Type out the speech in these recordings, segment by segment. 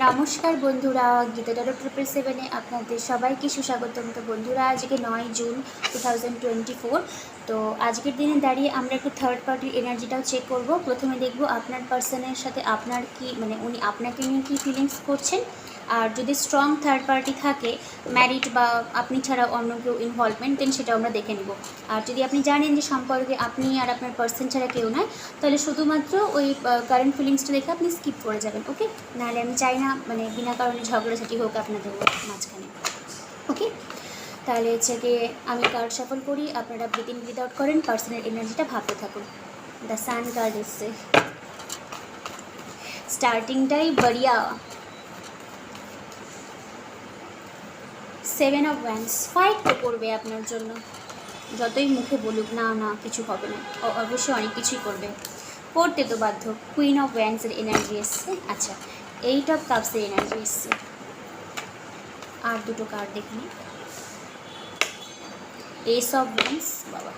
নমস্কার বন্ধুরা, Gita dot triple সেভেনে আপনাদের সবাইকে সুস্বাগতম। তো বন্ধুরা, আজকে নয় June two thousand twenty four তো আজকের দিনে দাঁড়িয়ে আমরা একটু থার্ড পার্টির এনার্জিটাও চেক করব। প্রথমে দেখব আপনার পার্সনের সাথে আপনার কি মানে উনি আপনাকে নিয়ে কী ফিলিংস করছেন। আর যদি স্ট্রং থার্ড পার্টি থাকে ম্যারিড বা আপনি ছাড়া অন্য কেউ ইনভলভমেন্ট দেন সেটা আমরা দেখে নিব। আর যদি আপনি জানেন যে সম্পর্কে আপনি আর আপনার পার্সন ছাড়া কেউ নয় তাহলে শুধুমাত্র ওই কারেন্ট ফিলিংসটা দেখে আপনি স্কিপ করে যাবেন ওকে নাহলে আমি চাই না মানে বিনা কারণে ঝগড়াঝাটি হোক আপনাদের মাঝখানে ওকে তাহলে হচ্ছে গিয়ে আমি কার্ড সফল করি, আপনারা ব্রিথিং ব্রিথ আউট করেন পার্সোনাল এনার্জিটা ভাবতে থাকুন। দ্য সান কার্ড এসছে স্টার্টিংটাই বড়িয়া। সেভেন অফ ওয়ান্স ফাইট তো করবে আপনার জন্য। যতই মুখে বলুক, না না, কিছু হবে না। অবশ্যই অনেক কিছুই করবে। করতে তো বাধ্য। কুইন অফ ওয়ান্সের এনার্জি এসছে। আচ্ছা এইট অফ কাপসের এনার্জি এসছে। আর দুটো কার্ড দেখি এস অফ ওয়ান্স বাবা।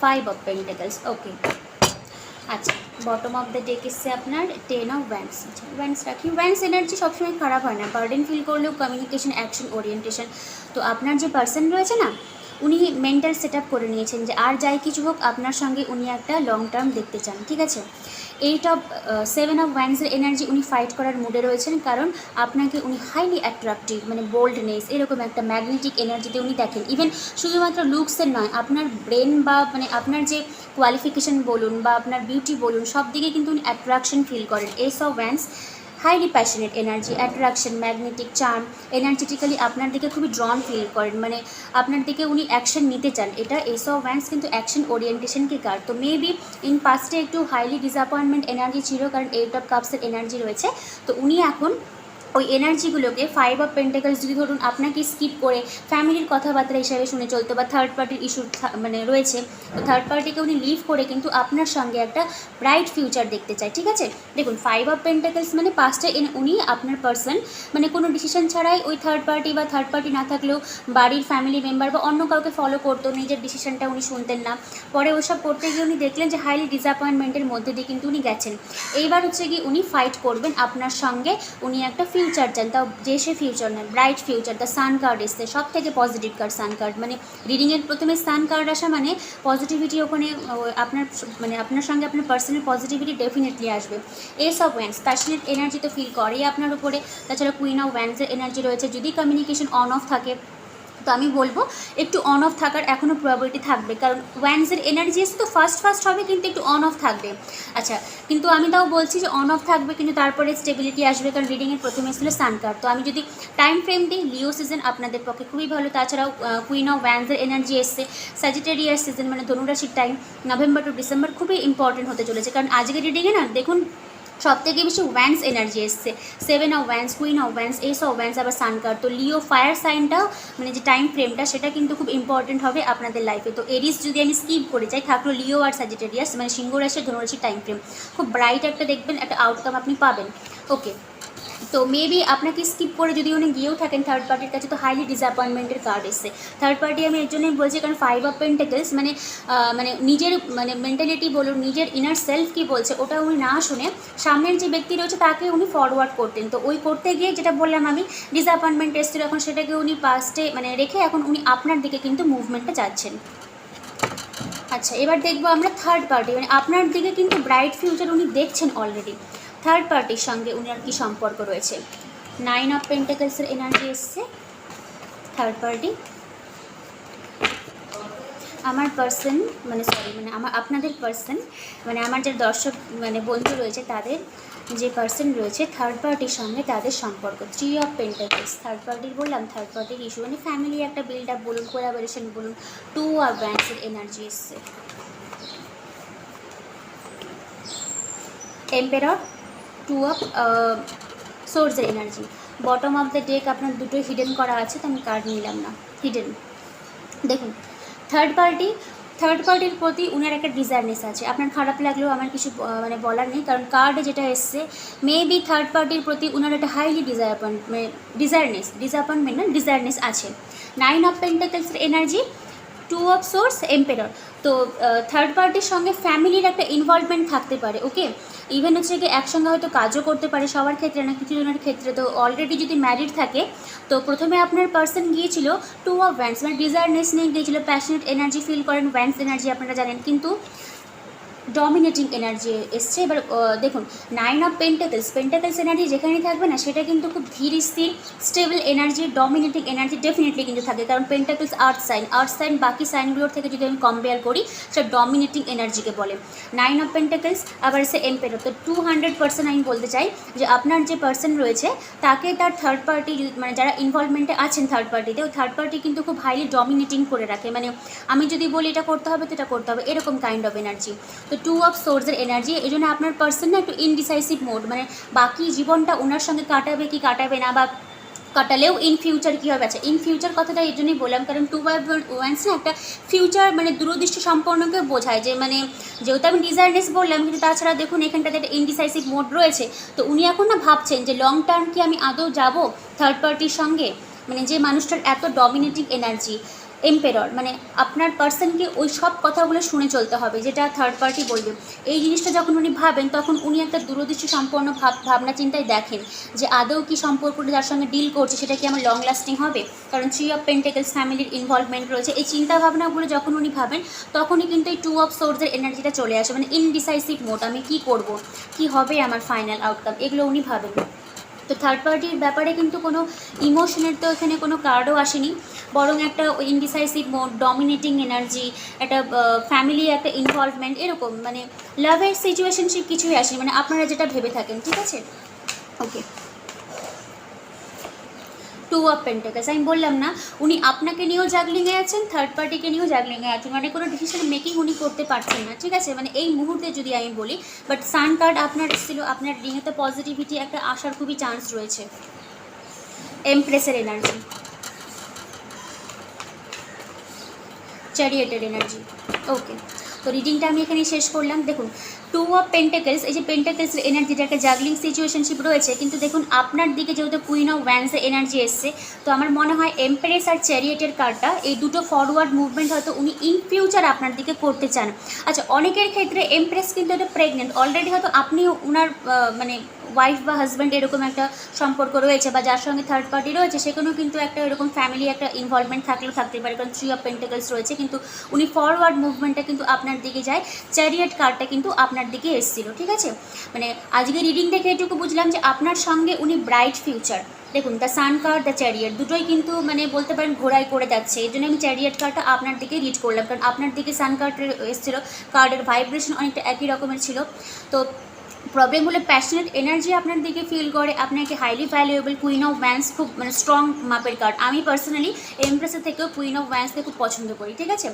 ফাইভ অফ পেন্টাকলস ওকে আচ্ছা বটম অফ দ্য ডেক এসছে আপনার টেন অফ ব্যান্ডস ব্যান্ডস রাখি ব্যান্ডস এনার্জি সবসময় খারাপ হয় না। বার্ডেন ফিল করলেও কমিউনিকেশন অ্যাকশন ওরিয়েন্টেশন তো আপনার যে পার্সন রয়েছে না, উনি মেন্টাল সেট করে নিয়েছেন যে আর যাই কিছু হোক, আপনার সঙ্গে উনি একটা লং টার্ম দেখতে চান, ঠিক আছে? এইট অফ সেভেন অফ ওয়ান্সের এনার্জি উনি ফাইট করার মুডে রয়েছেন কারণ আপনাকে উনি হাইলি অ্যাট্রাকটিভ মানে বোল্ডনেস এরকম একটা ম্যাগনেটিক এনার্জিতে উনি দেখেন। ইভেন শুধুমাত্র লুকসের নয়, আপনার ব্রেন বা মানে আপনার যে কোয়ালিফিকেশন বলুন বা আপনার বিউটি বলুন, সব দিকে কিন্তু উনি অ্যাট্রাকশন ফিল করেন। Ace of wands highly passionate energy attraction magnetic charm energetically আপনার দিকে খুবই ড্রন ফিল করেন। মানে আপনার দিকে উনি অ্যাকশন নিতে চান। এটা এস অফ ওয়ান্স কিন্তু অ্যাকশন ওরিয়েন্টেশনকে কার তো মেবি ইন পাস্টে একটু হাইলি ডিসঅ্যাপয়েন্টমেন্ট এনার্জি ছিল, কারণ এইট অফ কাপসের এনার্জি রয়েছে। তো উনি এখন ওই এনার্জিগুলোকে ফাইভ অফ পেন্টাকলস যদি ধরুন আপনাকে স্কিপ করে ফ্যামিলির কথাবার্তা হিসাবে শুনে চলতো বা থার্ড পার্টির ইস্যু মানে রয়েছে, তো থার্ড পার্টিকে উনি লিভ করে কিন্তু আপনার সঙ্গে একটা ব্রাইট ফিউচার দেখতে চায়, ঠিক আছে? দেখুন ফাইভ অফ পেন্টাকলস মানে পাঁচটা উনি আপনার পার্সন মানে কোনো ডিসিশন ছাড়াই ওই থার্ড পার্টি বা থার্ড পার্টি না থাকলেও বাড়ির ফ্যামিলি মেম্বার বা অন্য কাউকে ফলো করতো, নিজের ডিসিশনটা উনি শুনতেন না। পরে ওসব করতে গিয়ে উনি দেখলেন যে হাইলি ডিসঅ্যাপয়েন্টমেন্টের মধ্যে দিয়ে কিন্তু উনি গেছেন। এইবার হচ্ছে কি উনি ফাইট করবেন আপনার সঙ্গে, উনি একটা ফিউচার চান তাও যে সে ফিউচার নেন bright future the sun card এসছে সব থেকে পজিটিভ কার্ড সান কার্ড মানে রিডিংয়ের প্রথমে সান কার্ড আসা মানে পজিটিভিটি ওখানে আপনার মানে আপনার সঙ্গে আপনার পার্সোনাল পজিটিভিটি ডেফিনেটলি আসবে। Ace of wands passionate energy তো ফিল করেই আপনার উপরে। তাছাড়া কুইন অফ ওয়ান্সের এনার্জি রয়েছে। যদি কমিউনিকেশন অন অফ থাকে তো আমি বলব, একটু অন অফ থাকার এখনও প্রবাবিলিটি থাকবে। কারণ ওয়ান্সের এনার্জি এসে তো ফার্স্ট ফার্স্ট হবে, কিন্তু একটু অন অফ থাকবে। আচ্ছা কিন্তু আমি তাও বলছি যে অন অফ থাকবে, কিন্তু তারপরে স্টেবিলিটি আসবে, কারণ রিডিংয়ের প্রথমে এসেছিল সানকার তো আমি যদি টাইম ফ্রেম দিই লিও সিজন আপনাদের পক্ষে খুবই ভালো। তাছাড়াও কুইন অফ ওয়ান্সের এনার্জি এসছে। স্যাজিটেরিয়াস সিজন মানে ধনুরাশির টাইম নভেম্বর টু ডিসেম্বর খুবই ইম্পর্টেন্ট হতে চলেছে। কারণ আজকের রিডিংয়ে না, দেখুন সব থেকে বেশি ওয়ান্স এনার্জি এসছে। Seven of wands queen of wands ace of wands আবার সানকার তো লিও ফায়ার সাইনটাও মানে যে টাইম ফ্রেমটা সেটা কিন্তু খুব ইম্পর্টেন্ট হবে আপনাদের লাইফে তো এরিস যদি আমি স্কিপ করে যাই, থাকল লিও আর সাজিটেরিয়াস মানে সিংহ রাশি ধনুরাশির টাইম ফ্রেম খুব ব্রাইট একটা দেখবেন, একটা আউটকাম আপনি পাবেন। ওকে তো মেবি আপনাকে স্কিপ করে যদি উনি গিয়েও থাকেন থার্ড পার্টির কাছে, তো হাইলি ডিসঅ্যাপয়েন্টমেন্টের কার্ড এসছে। থার্ড পার্টি আমি এর জন্যই বলছি, কারণ ফাইভ অফ পেন্টেকলস মানে মানে নিজের মানে মেন্টালিটি বলুন, নিজের ইনার সেলফ কি বলছে, ওটা উনি না শুনে সামনের যে ব্যক্তি রয়েছে, তাকে উনি ফরওয়ার্ড করতেন। তো ওই করতে গিয়ে যেটা বললাম আমি ডিসঅ্যাপয়েন্টমেন্ট এসেছিল, এখন সেটাকে উনি পাস্টে মানে রেখে এখন উনি আপনার দিকে কিন্তু মুভমেন্টটা যাচ্ছেন আচ্ছা এবার দেখব আমরা থার্ড পার্টি মানে আপনার দিকে কিন্তু ব্রাইট ফিউচার উনি দেখছেন অলরেডি থার্ড পার্টির সঙ্গে উনার কি সম্পর্ক রয়েছে? নাইন অফ পেন্টাকলসের এনার্জি এসছে। থার্ড পার্টি আমার পার্সন মানে সরি মানে আমার, আপনাদের পার্সন মানে আমার যে দর্শক মানে বন্ধু রয়েছে, তাদের যে পার্সন রয়েছে থার্ড পার্টির সঙ্গে তাদের সম্পর্ক। থ্রি অফ পেন্টাকলস থার্ড পার্টির বললাম থার্ড পার্টির ইস্যু মানে ফ্যামিলি একটা বিল্ড আপ বলুন কোলাবোরেশন বলুন টু আর ব্যান্ডসের এনার্জি এসছে। এম্পেরর টু অফ সোর্সের energy bottom of the deck আপনার দুটো হিডেন করা আছে, তো আমি কার্ড নিলাম না। হিডেন দেখুন থার্ড পার্টি থার্ড পার্টির প্রতি উনার একটা ডিজায়ারনেস আছে। আপনার খারাপ লাগলেও আমার কিছু মানে বলার নেই, কারণ কার্ডে যেটা এসছে মেবি থার্ড পার্টির প্রতি উনার একটা হাইলি ডিজায়ারপয়েন্ট ডিজায়ারনেস ডিসঅ্যাপয়েন্টমেন্ট না ডিজায়ারনেস আছে। Nine of পেন্টাকেলসের energy two of source emperor তো থার্ড পার্টির সঙ্গে ফ্যামিলির একটা ইনভলভমেন্ট থাকতে পারে ওকে ইভেন হচ্ছে কি একসঙ্গে হয়তো কাজও করতে পারে সবার ক্ষেত্রে না, কিছু জনের ক্ষেত্রে। তো অলরেডি যদি ম্যারিড থাকে, তো প্রথমে আপনার পার্সন গিয়েছিল টু অফ ভ্যান্স মানে ডিজায়ারনেস নিয়ে গিয়েছিল প্যাশনেট এনার্জি ফিল করেন ভ্যান্স এনার্জি আপনারা জানেন। কিন্তু ডমিনেটিং এনার্জি এসছে। এবার দেখুন nine of pentacles pentacles energy যেখানেই থাকবে না, সেটা কিন্তু খুব ধীর স্থির stable energy dominating energy definitely কিন্তু থাকে। কারণ pentacles earth sign earth sign বাকি সাইনগুলোর থেকে যদি আমি কম্পেয়ার করি, সেটা ডমিনেটিং এনার্জিকে বলে। নাইন অফ পেন্টাকেলস আবার সে এম্পেরর তো টু হান্ড্রেড পার্সেন্ট আমি বলতে চাই যে আপনার যে পার্সন রয়েছে, তাকে তার থার্ড পার্টি মানে যারা ইনভলভমেন্টে আছেন থার্ড পার্টিতে ওই থার্ড পার্টি কিন্তু খুব হাইলি ডমিনেটিং করে রাখে। মানে আমি যদি বলি এটা করতে হবে, তো এটা করতে হবে, এরকম কাইন্ড অফ এনার্জি তো টু অফ সোর্সের এনার্জি এই জন্য আপনার পার্সন না একটু ইনডিসাইসিভ মোড মানে বাকি জীবনটা ওনার সঙ্গে কাটাবে কি কাটাবে না, বা কাটালেও ইন ফিউচার কী হবে? আচ্ছা ইন ফিউচার কথাটা এই জন্যই বললাম, কারণ টু বাই ওয়ান্স না একটা ফিউচার মানে দূরদৃষ্টি সম্পন্নকে বোঝায় যে মানে যেহেতু আমি ডিজায়ারনেস বললাম, কিন্তু তাছাড়া দেখুন এখানটাতে একটা ইনডিসাইসিভ মোড রয়েছে, তো উনি এখন না ভাবছেন যে লং টার্ম কি আমি আদৌ যাব থার্ড পার্টির সঙ্গে? মানে যে মানুষটার এত ডমিনেটিং এনার্জি এম্পেরর মানে আপনার পার্সনকে ওই সব কথাগুলো শুনে চলতে হবে, যেটা থার্ড পার্টি বলবে। এই জিনিসটা যখন উনি ভাবেন, তখন উনি একটা দূরদৃষ্টি সম্পন্ন ভাব, ভাবনা চিন্তায় দেখেন যে আদৌ কি সম্পর্কটা যার সঙ্গে ডিল করছে, সেটা কি আমার লং লাস্টিং হবে? কারণ থ্রি অফ পেন্টেকেলস ফ্যামিলির ইনভলভমেন্ট রয়েছে। এই চিন্তা ভাবনাগুলো যখন উনি ভাবেন, তখনই কিন্তু এই টু অফ সোর্সের এনার্জিটা চলে আসে মানে ইনডিসাইসিভ মোড আমি কি করব? কি হবে আমার ফাইনাল আউটকাম এগুলো উনি ভাবেন। তো থার্ড পার্টির ব্যাপারে কিন্তু কোনো ইমোশনের তো এখানে কোনো কার্ডও আসেনি। বরং একটা ইনডিসাইসিভ মোড ডমিনেটিং এনার্জি একটা ফ্যামিলি একটা ইনভলভমেন্ট এরকম। মানে লাভের সিচুয়েশনশিপ কিছুই আসেনি। মানে আপনারা যেটা ভেবে থাকেন, ঠিক আছে? ওকে টু অফ পেন্টাকাস আমি বললাম না, উনি আপনাকে নিয়েও জাগলিংয়ে আছেন থার্ড পার্টিকে নিয়েও জাগলিংয়ে আছেন। মানে কোনো ডিসিশন মেকিং উনি করতে পারছেন না, ঠিক আছে? মানে এই মুহূর্তে যদি আমি বলি বাট সান কার্ড আপনার এসেছিল আপনার রিংয়ে তো পজিটিভিটি একটা আসার খুবই চান্স রয়েছে। এমপ্রেসের এনার্জি চ্যারিয়েটের এনার্জি ওকে তো রিডিংটা আমি এখানে শেষ করলাম। দেখুন টু অফ পেন্টাকেলস এই যে পেন্টাকেলসের এনার্জিটা একটা জাগলিং সিচুয়েশনশিপ রয়েছে, কিন্তু দেখুন, আপনার দিকে যেহেতু কুইন অফ ওয়ান্সের এনার্জি এসছে, তো আমার মনে হয় এম্পারেস আর চ্যারিয়েটের কার্ডটা এই দুটো ফরওয়ার্ড মুভমেন্ট হয়তো উনি ইন ফিউচার আপনার দিকে করতে চান। আচ্ছা অনেকের ক্ষেত্রে এমপ্রেস কিন্তু এটা প্রেগনেন্ট অলরেডি হয়তো আপনি ওনার মানে ওয়াইফ বা হাজব্যান্ড এরকম একটা সম্পর্ক রয়েছে বা যার সঙ্গে থার্ড পার্টি রয়েছে, সেখানেও কিন্তু একটা এরকম ফ্যামিলি একটা ইনভলভমেন্ট থাকলেও থাকতে পারে। কারণ থ্রি অফ পেন্টাকেলস রয়েছে, কিন্তু উনি ফরওয়ার্ড মুভমেন্টটা কিন্তু আপনার দিকে যায় চ্যারিয়েট কার্ডটা কিন্তু আপনার দিকে এসেছিল, ঠিক আছে? মানে আজকে রিডিং দেখে এটুকু বুঝলাম যে আপনার সঙ্গে উনি ব্রাইট ফিউচার দেখুন the sun card the chariot দুটোই কিন্তু মানে বলতে পারেন ঘোরায় করে যাচ্ছে। এই জন্য আমি চ্যারিয়েট কার্ডটা আপনার দিকে রিড করলাম, কারণ আপনার দিকে সান কার্ডের এসেছিল কার্ডের ভাইব্রেশন অনেকটা একই রকমের ছিল। তো প্রবলেম হলে প্যাশনেট এনার্জি আপনার দিকে ফিল করে, আপনাকে highly valuable queen of wands খুব মানে স্ট্রং মাপের কার্ড আমি পার্সোনালি এমপ্রেসের থেকেও কুইন অফ ওয়ান্সকে খুব পছন্দ করি, ঠিক আছে?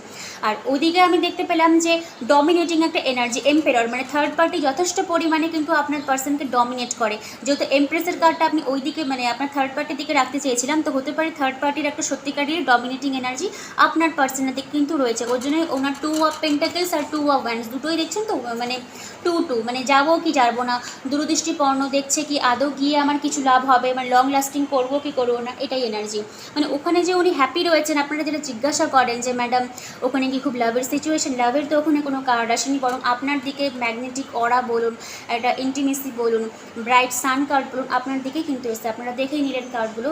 আর ওদিকে আমি দেখতে পেলাম যে ডমিনেটিং একটা এনার্জি এম্পেরর মানে থার্ড পার্টি যথেষ্ট পরিমাণে কিন্তু আপনার পার্সনকে ডমিনেট করে। যেহেতু এমপ্রেসের কার্ডটা আপনি ওই দিকে মানে আপনার থার্ড পার্টির দিকে রাখতে চেয়েছিলাম, তো হতে পারে থার্ড পার্টির একটা সত্যিকারের ডমিনেটিং এনার্জি আপনার পার্সনের দিকে কিন্তু রয়েছে। ওর জন্যই ওনার টু অফ পেন্টাকেলস আর টু অফ ওয়ান্স দুটোই দেখছেন তো? মানে টু টু মানে যাব কি যাব না। দূরদৃষ্টিপর্ণ দেখছে কি আদৌ গিয়ে আমার কিছু লাভ হবে? মানে লং লাস্টিং করব কি করব না? এটাই এনার্জি মানে ওখানে যে উনি হ্যাপি রয়েছেন, আপনারা যেটা জিজ্ঞাসা করেন যে ম্যাডাম ওখানে কি খুব লাভের সিচুয়েশন লাভের তো ওখানে কোনো কার্ড আসেনি, বরং আপনার দিকে ম্যাগনেটিক অরা বলুন, একটা ইন্টিমেসি বলুন ব্রাইট সান কার্ড বলুন, আপনার দিকে কিন্তু এসছে। আপনারা দেখেই নিলেন কার্ডগুলো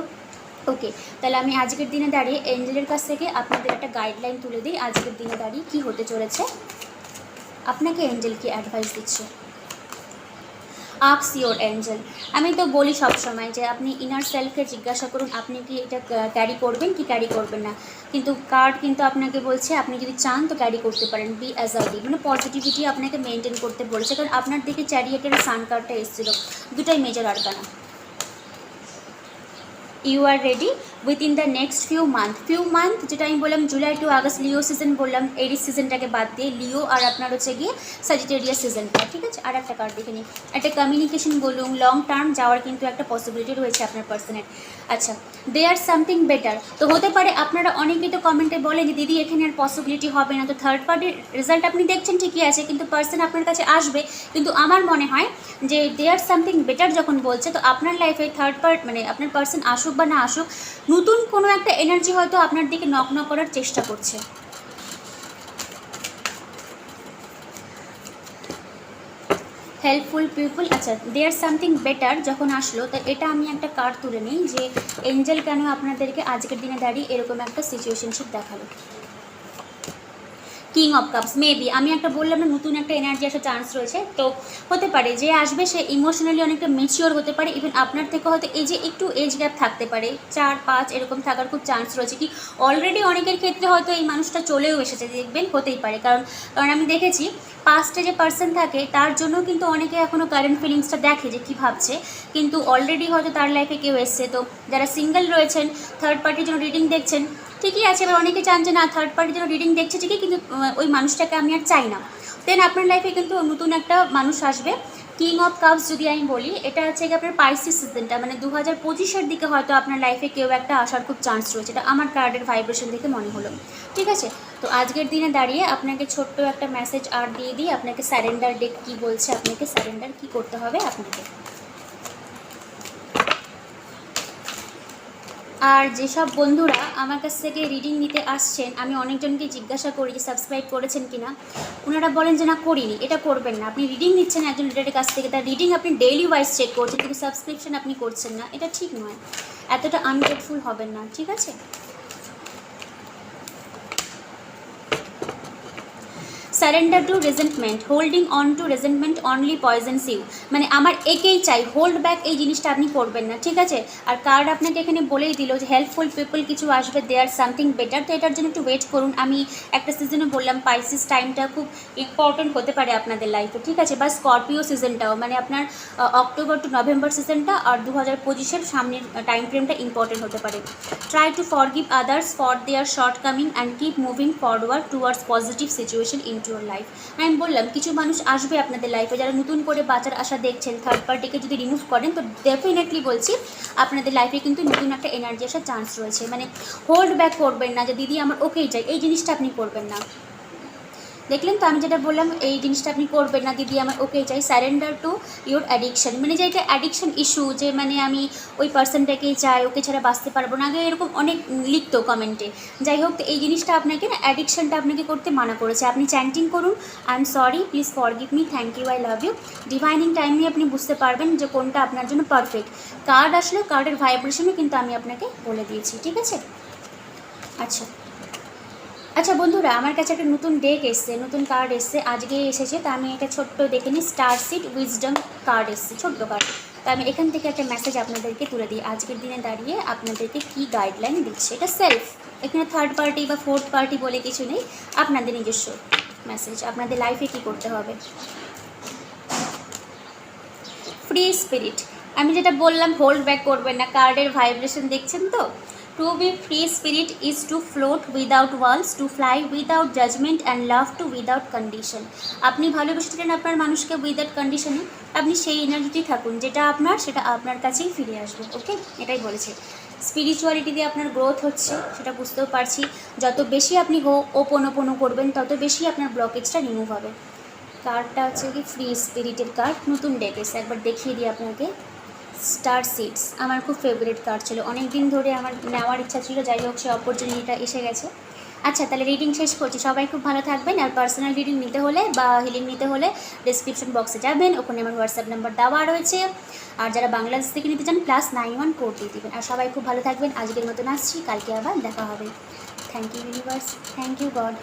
ওকে তাহলে আমি আজকের দিনে দাঁড়িয়ে এঞ্জেলের কাছ থেকে আপনাদের একটা গাইডলাইন তুলে দিই। আজকের দিনে দাঁড়িয়ে কি হতে চলেছে? আপনাকে এঞ্জেল কি অ্যাডভাইস দিচ্ছে? আক্স ইওর অ্যাঞ্জেল আমি তো বলি সব সময় যে আপনি ইনার সেলফকে জিজ্ঞাসা করুন, আপনি কি এটা ক্যারি করবেন কি ক্যারি করবেন না? কিন্তু কার্ড কিন্তু আপনাকে বলছে, আপনি যদি চান তো ক্যারি করতে পারেন বি অ্যাজ আইডি মানে পজিটিভিটি আপনাকে মেনটেন করতে বলছে, কারণ আপনার দিকে চ্যারিয়েটের সান কার্ডটা এসেছিল। দুটাই major arcana you are ready within the next few month few month যেটা আমি বললাম July to August Leo season বললাম এরিস সিজনটাকে বাদ দিয়ে লিও আর আপনার হচ্ছে গিয়ে সাজিটেরিয়াস সিজনটা ঠিক আছে? আর একটা কার্ড দেখে নিই। একটা কমিউনিকেশন বলুন লং টার্ম যাওয়ার কিন্তু একটা পসিবিলিটি রয়েছে আপনার পার্সনের আচ্ছা দে আর সামথিং বেটার তো হতে পারে আপনারা অনেকেই তো কমেন্টে বলে যে, দিদি, এখানে আর পসিবিলিটি হবে না। তো থার্ড পার্টির রেজাল্ট আপনি দেখছেন ঠিকই আছে, কিন্তু পার্সন আপনার কাছে আসবে। কিন্তু আমার মনে হয় যে দে আর সামথিং বেটার যখন বলছে, তো আপনার লাইফে থার্ড পার্ট মানে আপনার পার্সন আসুক বা না আসুক, নতুন কোনো একটা এনার্জি হয়তো আপনার দিকে নগ্ন করার চেষ্টা করছে। হেল্পফুল পিপুল আচ্ছা দেয়ার সামথিং বেটার যখন আসলো, তো এটা আমি একটা কার্ড তুলে নিই যে এঞ্জেল কেন আপনাদেরকে আজকের দিনে দাঁড়িয়ে এরকম একটা সিচুয়েশনশিপ দেখাল। কিং অফ কাপস মেবি আমি একটা বললাম না, নতুন একটা এনার্জি আসার চান্স রয়েছে। তো হতে পারে যে আসবে, সে ইমোশনালি অনেকটা মেচিওর হতে পারে। ইভেন আপনার থেকে হয়তো এই যে একটু এজ গ্যাপ থাকতে পারে, চার, পাঁচ, এরকম থাকার খুব চান্স রয়েছে কি? অলরেডি অনেকের ক্ষেত্রে হয়তো এই মানুষটা চলেও এসেছে, দেখবেন, হতেই পারে। কারণ কারণ আমি দেখেছি পাস্টে যে পার্সন থাকে, তার জন্য কিন্তু অনেকে এখনও কারেন্ট ফিলিংসটা দেখে যে কী ভাবছে। কিন্তু অলরেডি হয়তো তার লাইফে কেউ এসছে। তো যারা সিঙ্গেল রয়েছেন থার্ড পার্টির জন্য রিডিং দেখছেন, ঠিকই আছে। এবার অনেকে চান যে, না থার্ড পার্টির জন্য রিডিং দেখছে ঠিকই, কিন্তু ওই মানুষটাকে আমি আর চাই না। দেন আপনার লাইফে কিন্তু নতুন একটা মানুষ আসবে। কিং অফ কাপস যদি আমি বলি, এটা হচ্ছে কি আপনার পাইসি সিজনটা মানে দু হাজার পঁচিশের দিকে হয়তো আপনার লাইফে কেউ একটা আসার খুব চান্স রয়েছে। এটা আমার কার্ডের ভাইব্রেশন দেখে মনে হলো। ঠিক আছে? তো আজকের দিনে দাঁড়িয়ে আপনাকে ছোট্ট একটা মেসেজ আর দিয়ে দিই। আপনাকে স্যারেন্ডার ডেট কী বলছে, আপনাকে স্যারেন্ডার কী করতে হবে, আপনাকে। আর যেসব বন্ধুরা আমার কাছ থেকে রিডিং নিতে আসছেন, আমি অনেকজনকে জিজ্ঞাসা করি যে সাবস্ক্রাইব করেছেন কিনা। ওনারা বলেন যে, না, করিনি, এটা করবেন না। আপনি রিডিং নিচ্ছেন একজন রিডারের কাছ থেকে, তার রিডিং আপনি ডেইলি ওয়াইজ চেক করছেন, কিন্তু সাবস্ক্রিপশন আপনি করছেন না। এটা ঠিক নয়। এতটা আনগ্রেটফুল হবেন না, ঠিক আছে? Surrender to resentment holding on to resentment only poisons you মানে আমার একেই চাই হোল্ড ব্যাক এই জিনিসটা আপনি করবেন না, ঠিক আছে? আর কার্ড আপনাকে এখানে বলেই দিল যে হেল্পফুল পিপল কিছু আসবে দে আর সামথিং বেটার তো এটার জন্য একটু ওয়েট করুন। আমি একটা সিজনে বললাম পাইসিস টাইমটা খুব ইম্পর্টেন্ট হতে পারে আপনাদের লাইফে ঠিক আছে? বা স্করপিও সিজনটাও মানে আপনার অক্টোবর টু নভেম্বর সিজনটা আর দু হাজার পঁচিশের সামনের টাইম ফ্রেমটা ইম্পর্টেন্ট হতে পারে। Try to forgive others for their shortcoming and keep moving forward towards positive situation in your life আমি বললাম, কিছু মানুষ আসবে আপনাদের লাইফে যারা নতুন করে বাঁচার আশা দেখছেন থার্ড পার্টিকে যদি রিমুভ করেন, তো ডেফিনেটলি বলছি আপনাদের লাইফে কিন্তু নতুন একটা এনার্জি আসার চান্স রয়েছে। মানে হোল্ড ব্যাক করবেন না যে, দিদি, আমার ওকেই চাই এই জিনিসটা আপনি করবেন না। দেখলেন তো আমি যেটা বললাম, এই জিনিসটা আপনি করবেন না দিদি, আমার ওকে চাই স্যারেন্ডার টু ইউর অ্যাডিকশন মানে যে এটা অ্যাডিকশন ইস্যু যে মানে আমি ওই পার্সনটাকেই চাই, ওকে ছাড়া বাঁচতে পারব না, আগে এরকম অনেক লিখতো কমেন্টে যাই হোক, এই জিনিসটা আপনাকে না অ্যাডিকশানটা আপনাকে করতে মানা করেছে। আপনি চ্যান্টিং করুন I am sorry please forgive me thank you I love you divining টাইমে আপনি বুঝতে পারবেন যে কোনটা আপনার জন্য পারফেক্ট কার্ড আসলে কার্ডের ভাইব্রেশনও কিন্তু আমি আপনাকে বলে দিয়েছি, ঠিক আছে? আচ্ছা। আচ্ছা বন্ধুরা, আমার কাছে একটা নতুন ডেক এসছে, নতুন কার্ড এসছে। আজকে এসেছে, তা আমি একটা ছোট্ট দেখে নিই স্টার সিট উইজডম কার্ড এসছে, ছোট্ট কার্ড তা আমি এখান থেকে একটা মেসেজ আপনাদেরকে তুলে দিই। আজকের দিনে দাঁড়িয়ে আপনাদেরকে কি গাইডলাইন দিচ্ছে? এটা সেলফ এখানে থার্ড পার্টি বা ফোর্থ পার্টি বলে কিছু নেই, আপনাদের নিজস্ব মেসেজ আপনাদের লাইফে কি করতে হবে? ফ্রি স্পিরিট আমি যেটা বললাম হোল্ড ব্যাক করবেন না কার্ডের ভাইব্রেশন দেখছেন তো? To be free spirit is to float without walls to fly without judgement and love to without condition আপনি ভালোবেসেছিলেন আপনার মানুষকে উইদাউট কন্ডিশনে আপনি সেই এনার্জিটি থাকুন, যেটা আপনার, সেটা আপনার কাছেই ফিরে আসবে ওকে এটাই বলেছে। স্পিরিচুয়ালিটি দিয়ে আপনার গ্রোথ হচ্ছে, সেটা বুঝতেও পারছি। যত বেশি আপনি হো ওপোনোপোনো করবেন, তত বেশি আপনার ব্লকেজটা রিমুভ হবে। কার্ডটা হচ্ছে কি? ফ্রি স্পিরিটের কার্ড নতুন ডেক এসে একবার দেখিয়ে দিই আপনাকে। স্টার সিডস আমার খুব ফেভারিট কার্ড ছিল। অনেক দিন ধরে আমার নেওয়ার ইচ্ছা ছিল, যাই হোক সে অপরচুনিটিটা এসে গেছে। আচ্ছা তাহলে রিডিং শেষ করছি। সবাই খুব ভালো থাকবেন আর পার্সোনাল রিডিং নিতে হলে বা হিলিং নিতে হলে ডিসক্রিপশন বক্সে যাবেন। ওখানে আমার হোয়াটসঅ্যাপ নাম্বার দেওয়া রয়েছে। আর যারা বাংলাদেশ থেকে নিতে চান প্লাস নাইন ওয়ান কোড দিয়ে দেবেন। আর সবাই খুব ভালো থাকবেন। আজকের মতন আসছি। কালকে আবার দেখা হবে। Thank you universe thank you God